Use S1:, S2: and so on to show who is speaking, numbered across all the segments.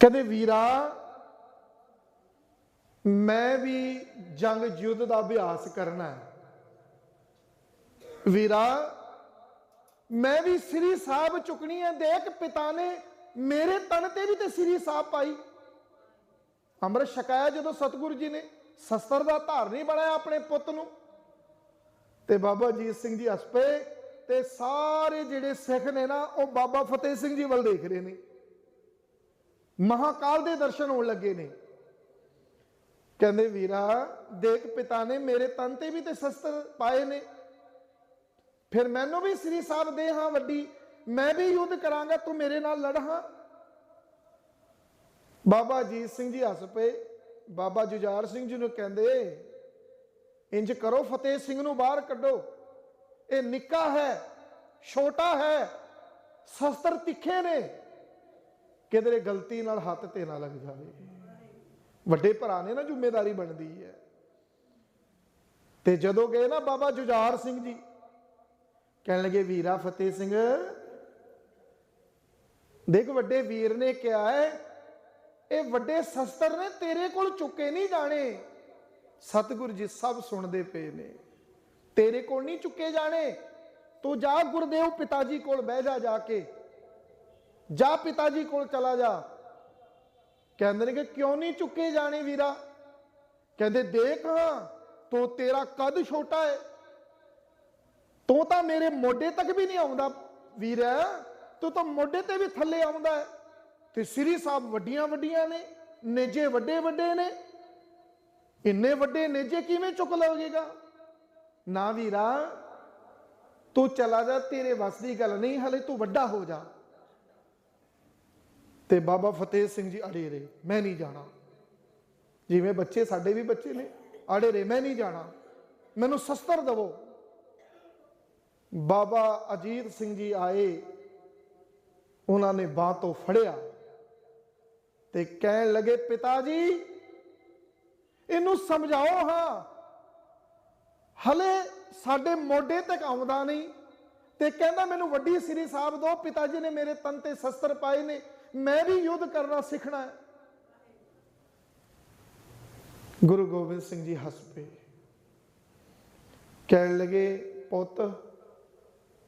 S1: ਕਹਿੰਦੇ, ਵੀਰਾ, ਮੈਂ ਵੀ ਜੰਗ ਯੁੱਧ ਦਾ ਅਭਿਆਸ ਕਰਨਾ ਹੈ। ਵੀਰਾ, ਮੈਂ ਵੀ ਸ੍ਰੀ ਸਾਹਿਬ ਚੁੱਕਣੀ ਹੈ ਦੇਖ ਪਿਤਾ ਨੇ ਮੇਰੇ ਤਨ ਤੇ ਵੀ ਤੇ ਸ੍ਰੀ ਸਾਹਿਬ ਪਾਈ। ਅੰਮ੍ਰਿਤ ਛਕਾਇਆ ਜਦੋਂ ਸਤਿਗੁਰੂ ਜੀ ਨੇ, ਸ਼ਸਤਰ ਦਾ ਧਾਰਨੀ ਬਣਾਇਆ ਆਪਣੇ ਪੁੱਤ ਨੂੰ। ਤੇ ਬਾਬਾ ਜੀਤ ਸਿੰਘ ਜੀ ਹੱਸ ਪਏ ਤੇ ਸਾਰੇ ਜਿਹੜੇ ਸਿੱਖ ਨੇ ਨਾ, ਉਹ ਬਾਬਾ ਫਤਿਹ ਸਿੰਘ ਜੀ ਵੱਲ ਦੇਖ ਰਹੇ ਨੇ। ਮਹਾਕਾਲ ਦੇ ਦਰਸ਼ਨ ਹੋਣ ਲੱਗੇ ਨੇ। ਕਹਿੰਦੇ, ਵੀਰਾ, ਦੇਖ ਪਿਤਾ ਨੇ ਮੇਰੇ ਤਨ ਤੇ ਵੀ ਤੇ ਸ਼ਸਤਰ ਪਾਏ ਨੇ। ਫਿਰ ਮੈਨੂੰ ਵੀ ਸ੍ਰੀ ਸਾਹਿਬ ਦੇ ਹਾਂ ਵੱਡੀ, ਮੈਂ ਵੀ ਯੁੱਧ ਕਰਾਂਗਾ, ਤੂੰ ਮੇਰੇ ਨਾਲ ਲੜ ਹਾਂ। ਬਾਬਾ ਜੀਤ ਸਿੰਘ ਜੀ ਹੱਸ ਪਏ। ਬਾਬਾ ਜੁਝਾਰ ਸਿੰਘ ਜੀ ਨੂੰ ਕਹਿੰਦੇ, ਇੰਜ ਕਰੋ, ਫਤਿਹ ਸਿੰਘ ਨੂੰ ਬਾਹਰ ਕੱਢੋ। ਇਹ ਨਿੱਕਾ ਹੈ, ਛੋਟਾ ਹੈ, ਸ਼ਸਤਰ ਤਿੱਖੇ ਨੇ। ਕਿਧਰੇ ਗਲਤੀ ਨਾਲ ਹੱਥ ਤੇ ਨਾ ਲੱਗ ਜਾਵੇ। ਵੱਡੇ ਭਰਾ ਨੇ ਨਾ ਜ਼ਿੰਮੇਵਾਰੀ ਬਣਦੀ ਹੈ। ਤੇ ਜਦੋਂ ਗਏ ਨਾ ਬਾਬਾ ਜੁਝਾਰ ਸਿੰਘ ਜੀ, ਕਹਿਣ ਲੱਗੇ, ਵੀਰਾ ਫਤਿਹ ਸਿੰਘ, ਦੇਖ ਵੱਡੇ ਵੀਰ ਨੇ ਕਿਹਾ ਹੈ, ਇਹ ਵੱਡੇ ਸ਼ਸਤਰ ਨੇ ਤੇਰੇ ਕੋਲ ਚੁੱਕੇ ਨਹੀਂ ਜਾਣੇ। ਸਤਿਗੁਰ ਜੀ ਸਭ ਸੁਣਦੇ ਪਏ ਨੇ। ਤੇਰੇ ਕੋਲ ਨਹੀਂ ਚੁੱਕੇ ਜਾਣੇ। ਤੂੰ ਜਾ ਗੁਰਦੇਵ ਪਿਤਾ ਜੀ ਕੋਲ ਬਹਿ ਜਾ ਜਾ ਕੇ। ਜਾ ਪਿਤਾ ਜੀ ਕੋਲ ਚਲਾ ਜਾ। ਕਹਿੰਦੇ ਨੇ ਕਿ ਕਿਉਂ ਨਹੀਂ ਚੁੱਕੇ ਜਾਣੇ ਵੀਰਾ? ਕਹਿੰਦੇ, ਦੇਖ ਹਾਂ, ਤੂੰ ਤੇਰਾ ਕੱਦ ਛੋਟਾ ਹੈ ਤੂੰ ਤਾਂ ਮੇਰੇ ਮੋਢੇ ਤੱਕ ਵੀ ਨਹੀਂ ਆਉਂਦਾ ਵੀਰਾ। ਤੂੰ ਤਾਂ ਮੋਢੇ ਤੇ ਵੀ ਥੱਲੇ ਆਉਂਦਾ ਹੈ ਤੇ ਸ੍ਰੀ ਸਾਹਿਬ ਵੱਡੀਆਂ ਵੱਡੀਆਂ ਨੇ, ਨੇਜੇ ਵੱਡੇ ਵੱਡੇ ਨੇ। ਇੰਨੇ ਵੱਡੇ ਨੇਜੇ ਕਿਵੇਂ ਚੁੱਕ ਲਓਗੇਗਾ ਨਾ ਵੀਰਾ, ਤੂੰ ਚਲਾ ਜਾ, ਤੇਰੇ ਵੱਸ ਦੀ ਗੱਲ ਨਹੀਂ, ਹਲੇ ਤੂੰ ਵੱਡਾ ਹੋ ਜਾ। ਤੇ ਬਾਬਾ ਫਤਿਹ ਸਿੰਘ ਜੀ ਅੜੇ ਰੇ ਮੈਂ ਨਹੀਂ ਜਾਣਾ। ਜਿਵੇਂ ਬੱਚੇ ਸਾਡੇ ਵੀ ਬੱਚੇ ਨੇ ਅੜੇ ਰੇ ਮੈਂ ਨਹੀਂ ਜਾਣਾ। ਮੈਨੂੰ ਸ਼ਸਤਰ ਦਵੋ। ਬਾਬਾ ਅਜੀਤ ਸਿੰਘ ਜੀ ਆਏ, ਉਹਨਾਂ ਨੇ ਬਾਹ ਤੋਂ ਫੜਿਆ ਤੇ ਕਹਿਣ ਲੱਗੇ ਪਿਤਾ ਜੀ ਇਹਨੂੰ ਸਮਝਾਓ ਹਾਂ। ਹਲੇ ਸਾਡੇ ਮੋਢੇ ਤੱਕ ਆਉਂਦਾ ਨਹੀਂ ਤੇ ਕਹਿੰਦਾ ਮੈਨੂੰ ਵੱਡੀ ਸ੍ਰੀ ਸਾਹਿਬ ਦੋ ਪਿਤਾ ਜੀ ਨੇ ਮੇਰੇ ਤਨ ਤੇ ਸ਼ਸਤਰ ਪਾਏ ਨੇ। ਮੈਂ ਵੀ ਯੁੱਧ ਕਰਨਾ ਸਿੱਖਣਾ ਹੈ। ਗੁਰੂ ਗੋਬਿੰਦ ਸਿੰਘ ਜੀ ਹੱਸ ਪਏ। ਕਹਿਣ ਲੱਗੇ, ਪੁੱਤ,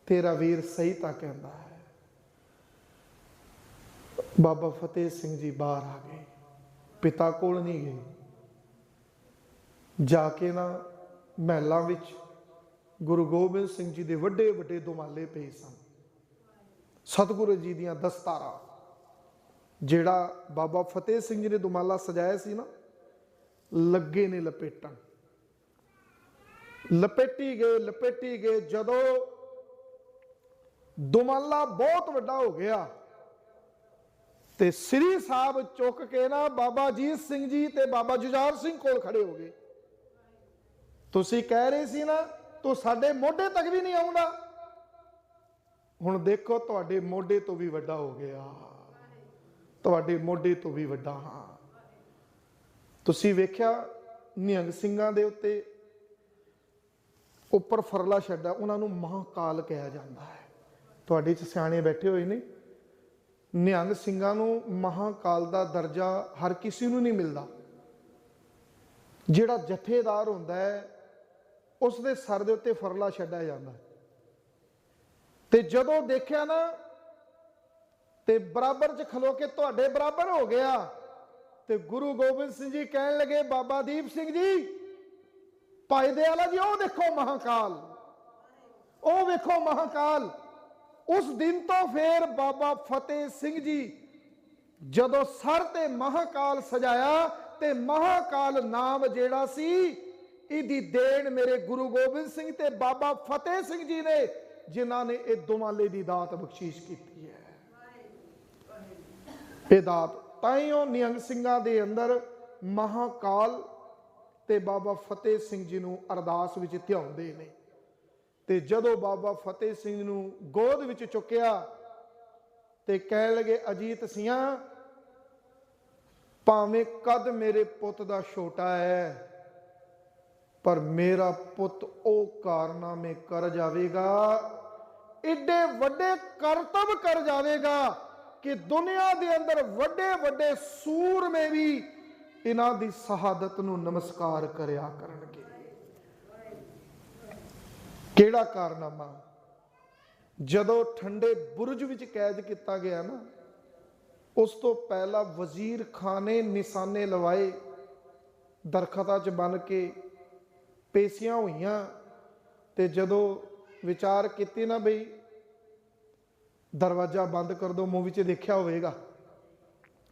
S1: ਤੇਰਾ ਵੀਰ ਸਹੀ ਤਾਂ ਕਹਿੰਦਾ ਹੈ। ਬਾਬਾ ਫਤਿਹ ਸਿੰਘ ਜੀ ਬਾਹਰ ਆ ਗਏ। ਪਿਤਾ ਕੋਲ ਨਹੀਂ ਗਏ। ਜਾ ਕੇ ਨਾ ਮਹਿਲਾਂ ਵਿੱਚ ਗੁਰੂ ਗੋਬਿੰਦ ਸਿੰਘ ਜੀ ਦੇ ਵੱਡੇ ਵੱਡੇ ਦੁਮਾਲੇ ਪਏ ਸਨ। ਸਤਿਗੁਰੂ ਜੀ ਦੀਆਂ ਦਸਤਾਰਾਂ ਜਿਹੜਾ ਬਾਬਾ ਫਤਿਹ ਸਿੰਘ ਜੀ ਨੇ ਦੁਮਾਲਾ ਸਜਾਇਆ ਸੀ ਨਾ, ਲੱਗੇ ਨੇ ਲਪੇਟਣ। ਲਪੇਟੀ ਗਏ ਲਪੇਟੀ ਗਏ, ਜਦੋਂ ਦੁਮਾਲਾ ਬਹੁਤ ਵੱਡਾ ਹੋ ਗਿਆ ਤੇ ਸ੍ਰੀ ਸਾਹਿਬ ਚੁੱਕ ਕੇ ਨਾ ਬਾਬਾ ਜੀਤ ਸਿੰਘ ਜੀ ਤੇ ਬਾਬਾ ਜੁਝਾਰ ਸਿੰਘ ਕੋਲ ਖੜੇ ਹੋ ਗਏ। ਤੁਸੀਂ ਕਹਿ ਰਹੇ ਸੀ ਨਾ, ਤੂੰ ਸਾਡੇ ਮੋਢੇ ਤੱਕ ਵੀ ਨਹੀਂ ਆਉਂਦਾ। ਹੁਣ ਦੇਖੋ ਤੁਹਾਡੇ ਮੋਢੇ ਤੋਂ ਵੀ ਵੱਡਾ ਹੋ ਗਿਆ। ਤੁਹਾਡੇ ਮੋਢੇ ਤੋਂ ਵੀ ਵੱਡਾ ਹਾਂ। ਤੁਸੀਂ ਵੇਖਿਆ ਨਿਹੰਗ ਸਿੰਘਾਂ ਦੇ ਉੱਤੇ ਉੱਪਰ ਫਰਲਾ ਛੱਡਾ ਉਹਨਾਂ ਨੂੰ ਮਹਾਕਾਲ ਕਿਹਾ ਜਾਂਦਾ ਹੈ। ਤੁਹਾਡੇ ਚ ਸਿਆਣੇ ਬੈਠੇ ਹੋਏ ਨੇ। ਨਿਹੰਗ ਸਿੰਘਾਂ ਨੂੰ ਮਹਾਕਾਲ ਦਾ ਦਰਜਾ ਹਰ ਕਿਸੇ ਨੂੰ ਨਹੀਂ ਮਿਲਦਾ। ਜਿਹੜਾ ਜਥੇਦਾਰ ਹੁੰਦਾ ਹੈ ਉਸ ਦੇ ਸਰ ਦੇ ਉੱਤੇ ਫਰਲਾ ਛੱਡਿਆ ਜਾਂਦਾ ਤੇ ਜਦੋਂ ਦੇਖਿਆ ਨਾ ਤੇ ਬਰਾਬਰ 'ਚ ਖਲੋ ਕੇ ਤੁਹਾਡੇ ਬਰਾਬਰ ਹੋ ਗਿਆ। ਤੇ ਗੁਰੂ ਗੋਬਿੰਦ ਸਿੰਘ ਜੀ ਕਹਿਣ ਲੱਗੇ, ਬਾਬਾ ਦੀਪ ਸਿੰਘ ਜੀ, ਭਾਈ ਦਿਆਲਾ ਜੀ, ਉਹ ਦੇਖੋ ਮਹਾਕਾਲ। ਉਹ ਵੇਖੋ ਮਹਾਕਾਲ। ਉਸ ਦਿਨ ਤੋਂ ਫੇਰ ਬਾਬਾ ਫਤਿਹ ਸਿੰਘ ਜੀ ਜਦੋਂ ਸਰ ਤੇ ਮਹਾਕਾਲ ਸਜਾਇਆ ਤੇ ਮਹਾਕਾਲ ਨਾਮ ਜਿਹੜਾ ਸੀ, ਇਹਦੀ ਦੇਣ ਮੇਰੇ ਗੁਰੂ ਗੋਬਿੰਦ ਸਿੰਘ ਤੇ ਬਾਬਾ ਫਤਿਹ ਸਿੰਘ ਜੀ ਨੇ, ਜਿਨ੍ਹਾਂ ਨੇ ਇਹ ਦੁਮਾਲੇ ਦੀ ਦਾਤ ਬਖਸ਼ੀਸ਼ ਕੀਤੀ ਹੈ। ਇਹ ਦਾਤ ਤਾਈਓ ਨਿਹੰਗ ਸਿੰਘਾਂ ਦੇ ਅੰਦਰ ਮਹਾਕਾਲ ਤੇ ਬਾਬਾ ਫਤਿਹ ਸਿੰਘ ਜੀ ਨੂੰ ਅਰਦਾਸ ਵਿੱਚ ਧਿਆਉਂਦੇ ਨੇ। ਤੇ ਜਦੋਂ ਬਾਬਾ ਫਤਿਹ ਸਿੰਘ ਨੂੰ ਗੋਦ ਵਿੱਚ ਚੁੱਕਿਆ ਤੇ ਕਹਿਣ ਲਗੇ, ਅਜੀਤ ਸਿਆਂ, ਭਾਵੇਂ ਕਦ ਮੇਰੇ ਪੁੱਤ ਦਾ ਛੋਟਾ ਹੈ, ਪਰ ਮੇਰਾ ਪੁੱਤ ਉਹ ਕਾਰਨਾਮੇ ਕਰ ਜਾਵੇਗਾ, ਏਡੇ ਵੱਡੇ ਕਰਤੱਵ ਕਰ ਜਾਵੇਗਾ। ਕਿ ਦੁਨੀਆ ਦੇ ਅੰਦਰ ਵੱਡੇ ਵੱਡੇ ਸੂਰਮੇ ਵੀ ਇਹਨਾਂ ਦੀ ਸ਼ਹਾਦਤ ਨੂੰ ਨਮਸਕਾਰ ਕਰਿਆ ਕਰਨਗੇ। ਕਿਹੜਾ ਕਾਰਨਾਮਾ? ਜਦੋਂ ਠੰਡੇ ਬੁਰਜ ਵਿੱਚ ਕੈਦ ਕੀਤਾ ਗਿਆ ਨਾ, ਉਸ ਤੋਂ ਪਹਿਲਾਂ ਵਜ਼ੀਰ ਖਾਨੇ ਨਿਸ਼ਾਨੇ ਲਵਾਏ, ਦਰਖਤਾਂ 'ਚ ਬੰਨ ਕੇ ਪੇਸ਼ੀਆਂ ਹੋਈਆਂ ਤੇ ਜਦੋਂ ਵਿਚਾਰ ਕੀਤੀ ਨਾ ਬਈ ਦਰਵਾਜ਼ਾ ਬੰਦ ਕਰ ਦੋ ਮੂਵੀ 'ਚ ਦੇਖਿਆ ਹੋਵੇਗਾ।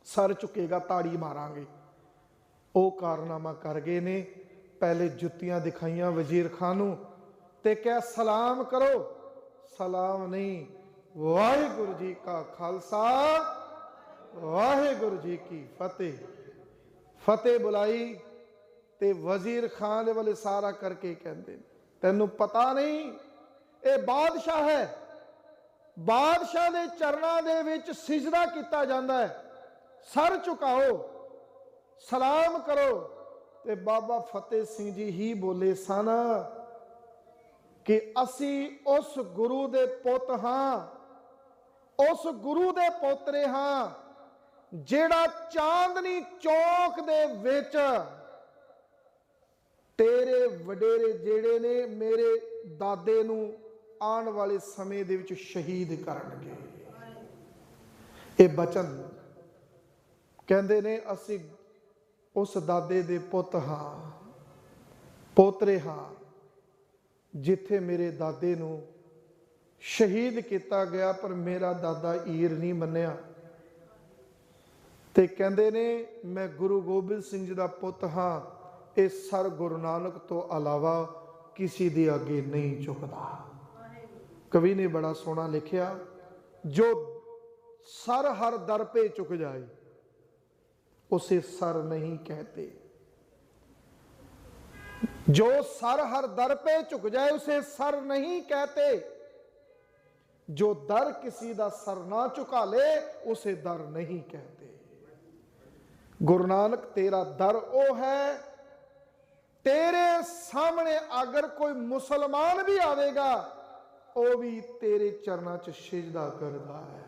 S1: ਸਰ ਝੁਕੇਗਾ ਤਾੜੀ ਮਾਰਾਂਗੇ। ਉਹ ਕਾਰਨਾਮਾ ਕਰ ਗਏ ਨੇ। ਪਹਿਲੇ ਜੁੱਤੀਆਂ ਦਿਖਾਈਆਂ ਵਜ਼ੀਰ ਖਾਨ ਨੂੰ ਤੇ ਕਿਹਾ ਸਲਾਮ ਕਰੋ। ਸਲਾਮ ਨਹੀਂ ਵਾਹਿਗੁਰੂ ਜੀ ਕਾ ਖਾਲਸਾ ਵਾਹਿਗੁਰੂ ਜੀ ਕੀ ਫਤਿਹ। ਫਤਿਹ ਬੁਲਾਈ ਤੇ ਵਜ਼ੀਰ ਖਾਨ ਦੇ ਵੱਲ ਸਾਰਾ ਕਰਕੇ ਕਹਿੰਦੇ ਨੇ, ਤੈਨੂੰ ਪਤਾ ਨਹੀਂ ਇਹ ਬਾਦਸ਼ਾਹ ਹੈ। ਬਾਦਸ਼ਾਹ ਦੇ ਚਰਨਾਂ ਦੇ ਵਿੱਚ ਸਿਜਦਾ ਕੀਤਾ ਜਾਂਦਾ ਹੈ। ਸਰ ਝੁਕਾਓ, ਸਲਾਮ ਕਰੋ ਤੇ ਬਾਬਾ ਫਤਿਹ ਸਿੰਘ ਜੀ ਹੀ ਬੋਲੇ ਸਨ ਕਿ ਅਸੀਂ ਉਸ ਗੁਰੂ ਦੇ ਪੁੱਤ ਹਾਂ, ਉਸ ਗੁਰੂ ਦੇ ਪੋਤਰੇ ਹਾਂ, ਜਿਹੜਾ ਚਾਂਦਨੀ ਚੌਕ ਦੇ ਵਿੱਚ ਤੇਰੇ ਵਡੇਰੇ ਜਿਹੜੇ ਨੇ ਮੇਰੇ ਦਾਦੇ ਨੂੰ ਆਉਣ ਵਾਲੇ ਸਮੇਂ ਦੇ ਵਿੱਚ ਸ਼ਹੀਦ ਕਰਨਗੇ। ਇਹ ਬਚਨ ਕਹਿੰਦੇ ਨੇ, ਅਸੀਂ ਉਸ ਦਾਦੇ ਦੇ ਪੁੱਤ ਹਾਂ ਪੋਤਰੇ ਹਾਂ ਜਿੱਥੇ ਮੇਰੇ ਦਾਦੇ ਨੂੰ ਸ਼ਹੀਦ ਕੀਤਾ ਗਿਆ, ਪਰ ਮੇਰਾ ਦਾਦਾ ਈਰ ਨਹੀਂ ਮੰਨਿਆ। ਤੇ ਕਹਿੰਦੇ ਨੇ, ਮੈਂ ਗੁਰੂ ਗੋਬਿੰਦ ਸਿੰਘ ਜੀ ਦਾ ਪੁੱਤ ਹਾਂ, ਇਹ ਸਰ ਗੁਰੂ ਨਾਨਕ ਤੋਂ ਇਲਾਵਾ ਕਿਸੇ ਦੇ ਅੱਗੇ ਨਹੀਂ ਝੁਕਦਾ। ਕਵੀ ਨੇ ਬੜਾ ਸੋਹਣਾ ਲਿਖਿਆ, ਜੋ ਸਰ ਹਰ ਦਰ ਪੇ ਚੁਕ ਜਾਏ, ਉਸੇ ਸਰ ਨਹੀਂ ਕਹਤੇ। ਜੋ ਸਰ ਹਰ ਦਰ ਪੇ ਝੁਕ ਜਾਏ, ਉਸੇ ਸਰ ਨਹੀਂ ਕਹਤੇ। ਜੋ ਦਰ ਕਿਸੇ ਦਾ ਸਰ ਨਾ ਝੁਕਾ ਲੇ, ਉਸੇ ਦਰ ਨਹੀਂ ਕਹਤੇ। ਗੁਰੂ ਨਾਨਕ, ਤੇਰਾ ਦਰ ਉਹ ਹੈ, ਤੇਰੇ ਸਾਹਮਣੇ ਅਗਰ ਕੋਈ ਮੁਸਲਮਾਨ ਵੀ ਆਵੇਗਾ ਉਹ ਵੀ ਤੇਰੇ ਚਰਨਾਂ 'ਚ ਸਿਜਦਾ ਕਰਦਾ ਹੈ।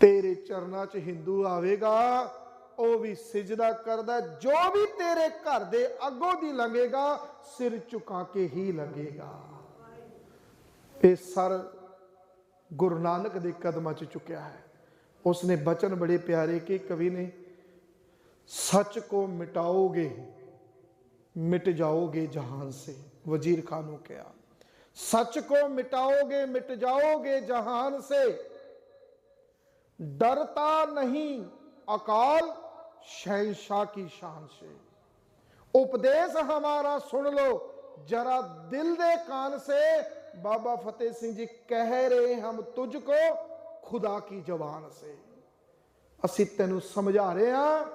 S1: ਤੇਰੇ ਚਰਨਾਂ 'ਚ ਹਿੰਦੂ ਆਵੇਗਾ, ਉਹ ਵੀ ਸਿਜਦਾ ਕਰਦਾ ਜੋ ਵੀ ਤੇਰੇ ਘਰ ਦੇ ਅੱਗੋਂ ਦੀ ਲੰਗੇਗਾ ਸਿਰ ਝੁਕਾ ਕੇ ਹੀ ਲੰਗੇਗਾ ਇਹ ਸਰ ਗੁਰੂ ਨਾਨਕ ਦੇ ਕਦਮਾਂ 'ਚ ਚੁੱਕਿਆ ਹੈ। ਉਸਨੇ ਬਚਨ ਬੜੇ ਪਿਆਰੇ ਕਿ ਕਵੀ ਨੇ, ਸੱਚ ਕੋ ਮਿਟਾਓਗੇ, ਮਿਟ ਜਾਓਗੇ ਜਹਾਨ ਸੇ, ਵਜ਼ੀਰ ਖਾਨ ਨੂੰ ਕਿਹਾ। सच को मिटाओगे मिट जाओगे जहान से डरता नहीं अकाल शहनशाह की शान से उपदेश हमारा सुन लो जरा दिल दे कान से बाबा फतेह सिंह जी कह रहे हम तुझको खुदा की जबान से ਅਸੀਂ ਤੈਨੂੰ ਸਮਝਾ ਰਹੇ ਹਾਂ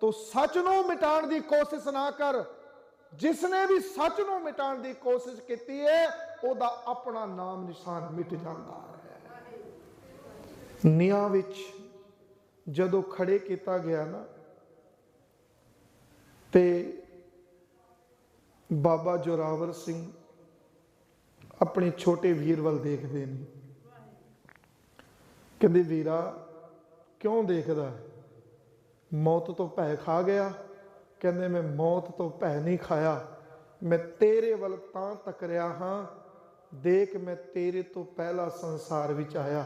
S1: ਤੂੰ ਸੱਚ ਨੂੰ ਮਿਟਾਉਣ ਦੀ ਕੋਸ਼ਿਸ਼ ਨਾ ਕਰ ਜਿਸ ਨੇ ਵੀ ਸੱਚ ਨੂੰ ਮਿਟਾਉਣ ਦੀ ਕੋਸ਼ਿਸ਼ ਕੀਤੀ ਹੈ, ਉਹਦਾ ਆਪਣਾ ਨਾਮ ਨਿਸ਼ਾਨ ਮਿਟ ਜਾਂਦਾ ਹੈ। ਨਿਆਂ ਵਿੱਚ ਜਦੋਂ ਖੜੇ ਕੀਤਾ ਗਿਆ ਨਾ, ਤੇ ਬਾਬਾ ਜੋਰਾਵਰ ਸਿੰਘ ਆਪਣੇ ਛੋਟੇ ਵੀਰ ਵੱਲ ਦੇਖਦੇ ਨੇ। ਕਹਿੰਦੇ, ਵੀਰਾ, ਕਿਉਂ ਦੇਖਦਾ ਮੌਤ ਤੋਂ ਭੈ ਖਾ ਗਿਆ। ਕਹਿੰਦੇ, ਮੈਂ ਮੌਤ ਤੋਂ ਭੈ ਨਹੀਂ ਖਾਇਆ। ਮੈਂ ਤੇਰੇ ਵੱਲ ਤਾਂ ਤੱਕਰਿਆ ਹਾਂ। ਦੇਖ, ਮੈਂ ਤੇਰੇ ਤੋਂ ਪਹਿਲਾ ਸੰਸਾਰ ਵਿੱਚ ਆਇਆ।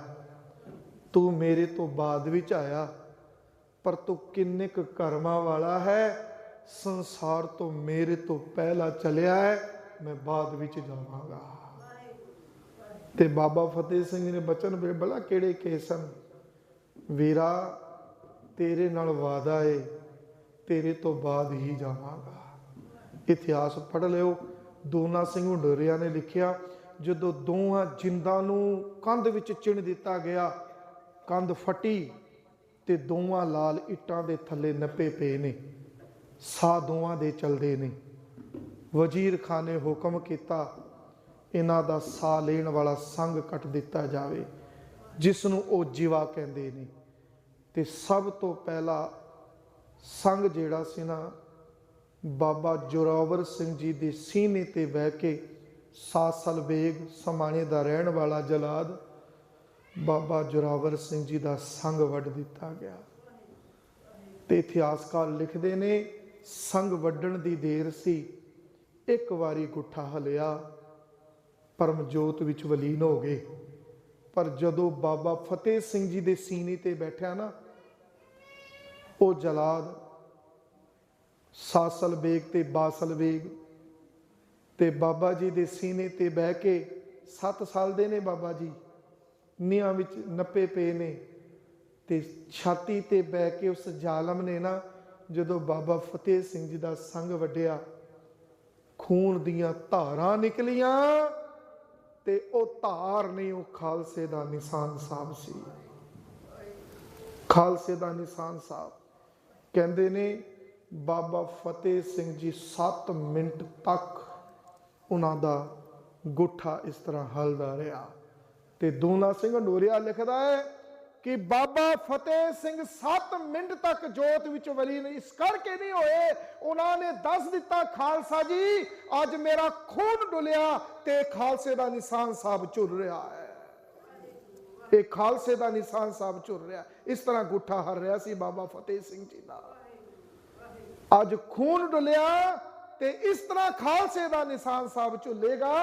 S1: ਤੂੰ ਮੇਰੇ ਤੋਂ ਬਾਅਦ ਵਿੱਚ ਆਇਆ। ਪਰ ਤੂੰ ਕਿੰਨੇ ਕੁ ਕਰਮਾਂ ਵਾਲਾ ਹੈ। ਸੰਸਾਰ ਤੋਂ ਮੇਰੇ ਤੋਂ ਪਹਿਲਾ ਚਲਿਆ ਹੈ। ਮੈਂ ਬਾਅਦ ਵਿੱਚ ਜਾਵਾਂਗਾ। ਤੇ ਬਾਬਾ ਫਤਿਹ ਸਿੰਘ ਨੇ ਬਚਨ ਬੇ ਬਲਾ ਕਿਹੜੇ ਕੇਸਨ ਵੀਰਾ, ਤੇਰੇ ਨਾਲ ਵਾਦਾ ਏ। ਤੇਰੇ ਤੋਂ ਬਾਅਦ ਹੀ ਜਾਵਾਂਗਾ। ਇਤਿਹਾਸ ਪੜ੍ਹ ਲਿਓ। ਦੋਨਾ ਸਿੰਘ ਢੋਰਿਆ ਨੇ ਲਿਖਿਆ, ਜਦੋਂ ਦੋਹਾਂ ਜਿੰਦਾਂ ਨੂੰ ਕੰਧ ਵਿੱਚ ਚਿਣ ਦਿੱਤਾ ਗਿਆ, ਕੰਧ ਫਟੀ ਤੇ ਦੋਵਾਂ ਲਾਲ ਇੱਟਾਂ ਦੇ ਥੱਲੇ ਨੱਪੇ ਪਏ ਨੇ, ਸਾਹ ਦੋਵਾਂ ਦੇ ਚਲਦੇ ਨੇ। ਵਜ਼ੀਰ ਖਾਨ ਨੇ ਹੁਕਮ ਕੀਤਾ, ਇਹਨਾਂ ਦਾ ਸਾਹ ਲੈਣ ਵਾਲਾ ਸੰਗ ਕੱਟ ਦਿੱਤਾ ਜਾਵੇ, ਜਿਸ ਨੂੰ ਉਹ ਜੀਵਾ ਕਹਿੰਦੇ ਨੇ। ਤੇ ਸਭ ਤੋਂ ਪਹਿਲਾ ਸੰਗ ਜਿਹੜਾ ਸੀ ਨਾ, ਬਾਬਾ ਜੋਰਾਵਰ ਸਿੰਘ ਜੀ ਦੇ ਸੀਨੇ ਤੇ ਬਹਿ ਕੇ ਸਾਸਲ ਬੇਗ ਸਮਾਣੇ ਦਾ ਰਹਿਣ ਵਾਲਾ ਜਲਾਦ ਬਾਬਾ ਜੋਰਾਵਰ ਸਿੰਘ ਜੀ ਦਾ ਸੰਗ ਵੱਢ ਦਿੱਤਾ ਗਿਆ। ਤੇ ਇਤਿਹਾਸਕਾਰ ਲਿਖਦੇ ਨੇ, ਸੰਗ ਵੱਢਣ ਦੀ ਦੇਰ ਸੀ, ਇੱਕ ਵਾਰੀ ਗੁੱਠਾ ਹਲਿਆ, ਪਰਮਜੋਤ ਵਿੱਚ ਵਲੀਨ ਹੋ ਗਏ। ਪਰ ਜਦੋਂ ਬਾਬਾ ਫਤਿਹ ਸਿੰਘ ਜੀ ਦੇ ਸੀਨੇ ਤੇ ਬੈਠਿਆ ਨਾ ਉਹ ਜਲਾਦ, ਸਾਸਲ ਬੇਗ ਤੇ ਬਾਸਲ ਬੇਗ ਤੇ ਬਾਬਾ ਜੀ ਦੇ ਸੀਨੇ ਤੇ ਬਹਿ ਕੇ 7 ਸਾਲ ਦੇ ਨੇ ਬਾਬਾ ਜੀ, ਨੀਹਾਂ ਵਿੱਚ ਨੱਪੇ ਪਏ ਨੇ ਤੇ ਛਾਤੀ ਤੇ ਬਹਿ ਕੇ ਉਸ ਜ਼ਾਲਮ ਨੇ ਨਾ ਜਦੋਂ ਬਾਬਾ ਫਤਿਹ ਸਿੰਘ ਜੀ ਦਾ ਸੰਗ ਵੱਢਿਆ, ਖੂਨ ਦੀਆਂ ਧਾਰਾਂ ਨਿਕਲੀਆਂ ਤੇ ਉਹ ਧਾਰ ਨਹੀਂ ਉਹ ਖਾਲਸੇ ਦਾ ਨਿਸ਼ਾਨ ਸਾਹਿਬ ਸੀ। ਖਾਲਸੇ ਦਾ ਨਿਸ਼ਾਨ ਸਾਹਿਬ। ਕਹਿੰਦੇ ਨੇ, ਬਾਬਾ ਫਤਿਹ ਸਿੰਘ ਜੀ 7 ਮਿੰਟ ਤੱਕ ਉਹਨਾਂ ਦਾ ਗੁੱਠਾ ਇਸ ਤਰ੍ਹਾਂ ਹਲਦਾ ਰਿਹਾ। ਤੇ ਦੋਨਾ ਸਿੰਘ ਨੂਰਿਆ ਲਿਖਦਾ ਹੈ ਕਿ ਬਾਬਾ ਫਤਿਹ ਸਿੰਘ 7 ਮਿੰਟ ਤੱਕ ਜੋਤ ਵਿੱਚ ਵਲੀ ਨਹੀਂ, ਇਸ ਕਰਕੇ ਨਹੀਂ ਹੋਏ। ਉਹਨਾਂ ਨੇ ਦੱਸ ਦਿੱਤਾ, ਖਾਲਸਾ ਜੀ, ਅੱਜ ਮੇਰਾ ਖੂਨ ਡੁੱਲਿਆ ਤੇ ਖਾਲਸੇ ਦਾ ਨਿਸ਼ਾਨ ਸਾਹਿਬ ਝੁਰ ਰਿਹਾ ਹੈ। ਇਹ ਖਾਲਸੇ ਦਾ ਨਿਸ਼ਾਨ ਸਾਹਿਬ ਝੁਰ ਰਿਹਾ। ਇਸ ਤਰ੍ਹਾਂ ਗੁੱਠਾ ਹਰ ਰਿਹਾ ਸੀ ਬਾਬਾ ਫਤਿਹ ਸਿੰਘ ਜੀ ਦਾ। ਅੱਜ ਖੂਨ ਡੁੱਲਿਆ ਤੇ ਇਸ ਤਰ੍ਹਾਂ ਖਾਲਸੇ ਦਾ ਨਿਸ਼ਾਨ ਸਾਹਿਬ ਝੁੱਲੇਗਾ